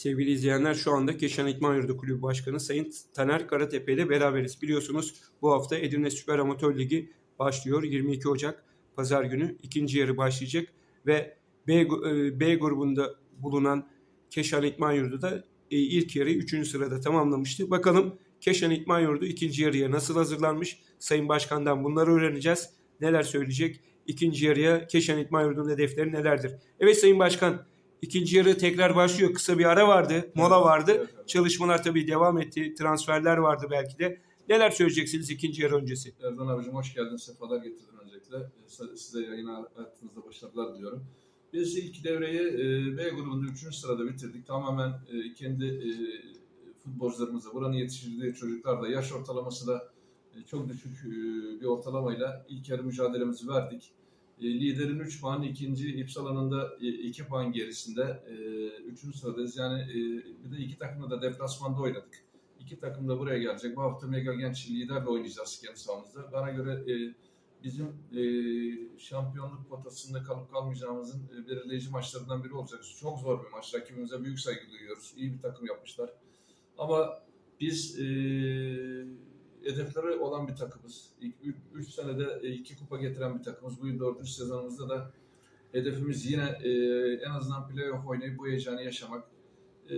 Sevgili izleyenler şu anda Keşan İtman Yurdu Kulübü Başkanı Sayın Taner Karatepe ile beraberiz. Biliyorsunuz bu hafta Edirne Süper Amatör Ligi başlıyor. 22 Ocak Pazar günü ikinci yarı başlayacak ve B, e, B grubunda bulunan Keşan İtman Yurdu da e, ilk yarıyı 3. sırada tamamlamıştı. Bakalım Keşan İtman Yurdu ikinci yarıya nasıl hazırlanmış? Sayın Başkan'dan bunları öğreneceğiz. Neler söyleyecek? İkinci yarıya Keşan İtman Yurdu'nun hedefleri nelerdir? Evet Sayın Başkan, ikinci yarı tekrar başlıyor. Kısa bir ara vardı, mola vardı. Evet, evet. Çalışmalar tabii devam etti. Transferler vardı belki de. Neler söyleyeceksiniz ikinci yarı öncesi? Erdoğan abicim hoş geldin, sefalar getirdin öncelikle. Ee, size- Size yayın hayatınızda başarılar diliyorum. Biz ilk devreyi e, B grubunda 3. sırada bitirdik. Tamamen e, kendi e, futbolcularımızla, buranın yetiştirdiği çocuklarla, yaş ortalaması da çok düşük e, bir ortalamayla ilk yarı mücadelemizi verdik. E, Liderin 3 puan, ikinci İpsala'nın da 2 puan gerisinde 3. sıradayız. Yani e, bir de iki takımla da deplasmanda oynadık. İki takım da buraya gelecek. Bu hafta Mega Genç liderle oynayacağız kendi sahamızda. Bana göre e, bizim e, şampiyonluk potasında kalıp kalmayacağımızın e, belirleyici maçlarından biri olacak. Çok zor bir maç. Rakibimize büyük saygı duyuyoruz. İyi bir takım yapmışlar. Ama biz e, hedefleri olan bir takımız. 3 senede e, iki kupa getiren bir takımız. Bu yıl dördüncü sezonumuzda da hedefimiz yine e, en azından playoff oynayıp bu heyecanı yaşamak. E,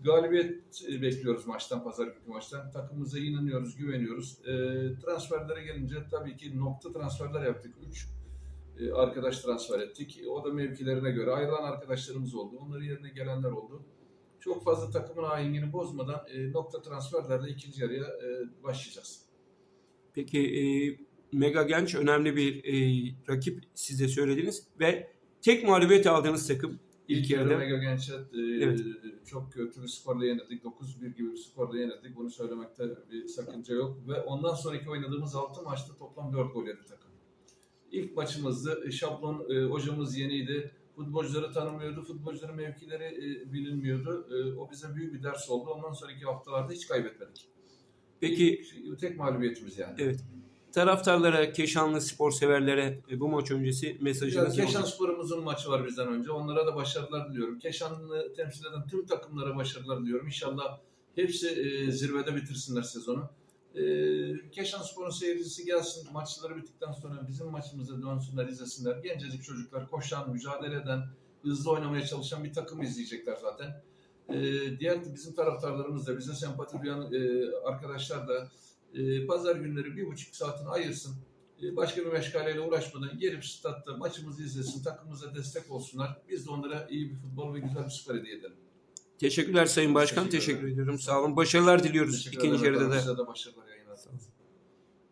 galibiyet e, bekliyoruz maçtan, pazar günkü maçtan. Takımımıza inanıyoruz, güveniyoruz. E, transferlere gelince tabii ki nokta transferler yaptık. 3 arkadaş transfer ettik. O da mevkilerine göre ayrılan arkadaşlarımız oldu. Onların yerine gelenler oldu. Çok fazla takımın ahengini bozmadan e, nokta transferlerle ikinci yarıya e, başlayacağız. Peki e, Mega Genç önemli bir e, rakip siz de söylediniz ve tek mağlubiyet aldığınız takım ilk İlk yarı yarıda. Mega Genç'e e, Evet. çok kötü bir skorla yenildik. 9-1 gibi bir skorla yenildik. Bunu söylemekte bir sakınca yok. Ve ondan sonraki oynadığımız 6 maçta toplam 4 gol yedi takım. İlk maçımızdı. E, Şablon e, hocamız yeniydi. Futbolcuları tanımıyordu. Futbolcuların mevkileri e, bilinmiyordu. E, o bize büyük bir ders oldu. Ondan sonraki haftalarda hiç kaybetmedik. Peki Tek mağlubiyetimiz yani. evet taraftarlara, Keşanlı spor severlere e, bu maç öncesi Ya, mesajınız ne Keşan? Spor'umuzun maçı var bizden önce. Onlara da başarılar diliyorum. Keşan'ı temsil eden tüm takımlara başarılar diliyorum. İnşallah hepsi e, zirvede bitirsinler sezonu. E, Keşan Spor'un seyircisi gelsin. Maçları bittikten sonra bizim maçımıza dönsünler, izlesinler. Gencecik çocuklar koşan, mücadele eden, hızlı oynamaya çalışan bir takım izleyecekler zaten. E, diğer bizim taraftarlarımız da, bize sempati duyan e, arkadaşlar da e, pazar günleri bir buçuk saatini ayırsın e, başka bir meşgaleyle uğraşmadan gelip statta maçımızı izlesin, takımımıza destek olsunlar. Biz de onlara iyi bir futbol ve güzel bir spor hediye edelim. Teşekkürler Sayın Başkan. Teşekkür Teşekkür ediyorum. Sağ olun. Başarılar diliyoruz Teşekkür ikinci yarıda da. Size de başarılar yayınlar.